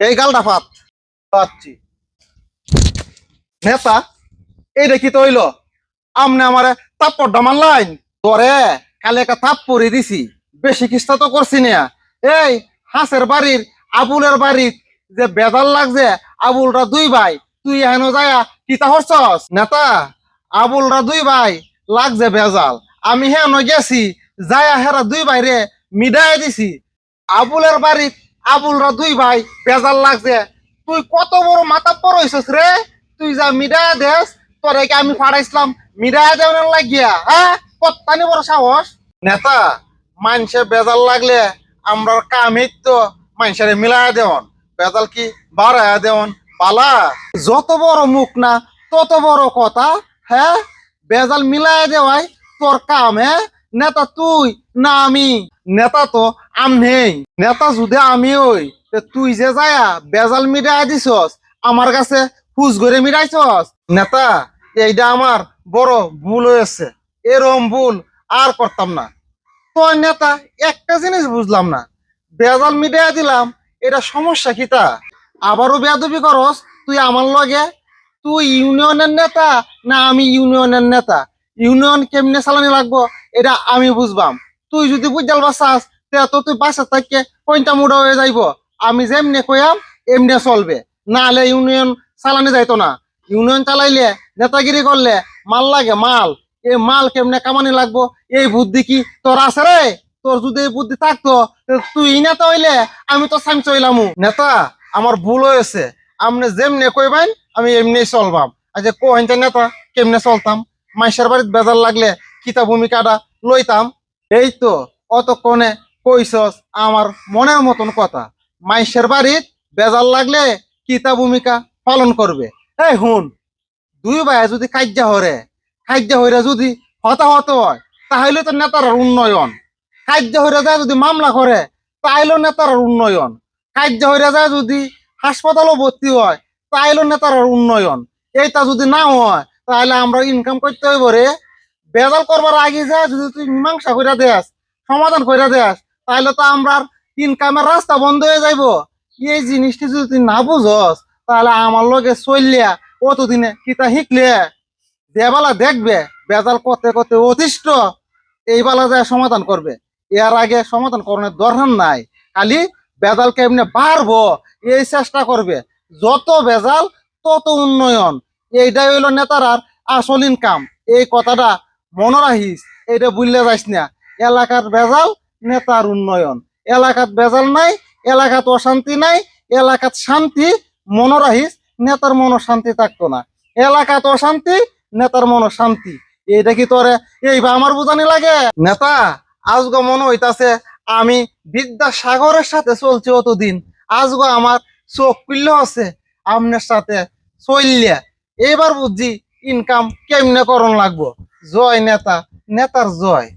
এই গালটা ফাত পাচ্ছি। নেতা, এই দেখি তো হইল। আমনে আমারে তাপ্পর ডামান লাইন তোরে কালে একটা তাপ পরে দিছি। বেশি কিস্তা তো করছি না। এই, হাঁসের বাড়ির, আবুলের বাড়ির যে বেজাল লাগছে, আবুলরা দুই ভাই, তুই হেন যায়া কিতা হরছস? নেতা, আবুলরা দুই ভাই লাগছে বেজাল। আমি হেন গেছি, যায়া হেরা দুই ভাই রে মিডাই দিছি। আবুলের বাড়িত আবুলরা দুই ভাই, বেজাল লাগছে। তুই কত বড় মাথা পর রে? তুই যা মিডাই দেস, তোরে কি আমি ফাড়াইছিলাম? মিডাই দেওয়ার লাগিয়া হ্যাঁ? কত্তানি বড় সাহস। নেতা মানুষে বেজাল লাগলে আমরা কামই তো মানুষের মিলাই দেওয়ান। বেজাল কি বাড়ায় দেওয়ান? পালা যত বড় মুখ না, তত বড় কথা হ্যাঁ? বেজাল মিলাই দেওয়াই তোর কাম হ্যাঁ? নেতা, তুই না আমি। নেতা তো আম নেই। নেতা যদি আমি ওই তে তুই যে যায়া বেজাল মিটাই দিছস, আমার কাছে ফুস করে মিটাইছস। নেতা এইটা আমার বড় ভুল হয়েছে। এরম ভুল আর করতাম না। তোর নেতা, একটা জিনিস বুঝলাম না। বেজাল মিটাই দিলাম, এটা সমস্যা কিতা আবারও বেয়াদবি করস, তুই আমার লগে? তুই ইউনিয়নের নেতা না আমি ইউনিয়নের নেতা? ইউনিয়ন কেমনে চালানি লাগবো, এটা আমি বুঝবাম। তুই যদি বুঝাল বাসাস তে তুই বাসা থেকে পয়টা মুড়া হয়ে যাইব। আমি যেমনে কইয়াম, এমনে চলবে। নাহলে ইউনিয়ন চালানি যাইতো না। ইউনিয়ন চালাইলে নেতাগিরি করলে মাল লাগে মাল। এই মাল কেমনে কামানি লাগবো? এই বুদ্ধি কি তোর আছে রে? তোর যদি এই বুদ্ধি থাকতো তুই নেতা হইলে আমি তো সামচ হইলামু নেতা, আমার ভুল হয়েছে। আপনি যেমনে কইবেন, আমি এমনি চলবাম। আচ্ছা কোহেনটা নেতা, কেমনে চলতাম? মাইসের বাড়িতে বেজার লাগলে কিতা ভূমিকাটা লইতাম। এই তো অতক্ষণে কইসস আমার মনের মতন কথা? মাইসের বাড়িত বেজাল লাগলে কিতা ভূমিকা পালন করবে? এই হুন, দুই ভাই যদি কার্য হরে কার্য হইরা যদি হতাহত হয়, তাহলে তো নেতার উন্নয়ন। কার্য হইরা যায় যদি মামলা করে তাইলেও নেতার উন্নয়ন। কার্য হইরা যায় যদি হাসপাতালও ভর্তি হয় তাইলেও নেতার উন্নয়ন। এইটা যদি না হয় তাহলে আমরা ইনকাম করতে হইব রে। বেজাল করবার আগে যায় যদি তুই মীমাংসা কইরা দেস সমাধান কইরা দেস তাহলে তো আমরা ইনকামের রাস্তা বন্ধ হয়ে যাইব। এই জিনিসটি যদি তুই না বুঝস, তাহলে আমার লগে চললিয়া অতদিনে কিতা শিখলে? দেবালা দেখবে, বেজাল করতে করতে অতিষ্ঠ, এই বেলা যায় সমাধান করবে। এর আগে সমাধান করানোর দরকার নাই, খালি বেজাল কেমনে বাড়বো, এই চেষ্টা করবে। যত বেজাল, তত উন্নয়ন। এইটাই হইল নেতারার আসল ইনকাম এই কথাটা মনে রাখিস এইটা বুঝলে যাইস না। এলাকার বেজাল নেতার উন্নয়ন। এলাকাত বেজাল নাই, এলাকাত অশান্তি নাই, এলাকাত শান্তি মনে রাখিস নেতার মনো শান্তি থাকতো না। এলাকাত অশান্তি, নেতার মনো শান্তি এইটা কি তোরে? এইবা আমার বুঝানি লাগে? নেতা, আজগো মনে হইতাছে আমি বিদ্যাসাগরের সাথে চলছি অতদিন। আজগো আমার চোখ খুললে আছে, আমনের সাথে চললে এবার বুঝছি ইনকাম কেমনে করণ লাগবো? জয় নেতা নেতার জয়।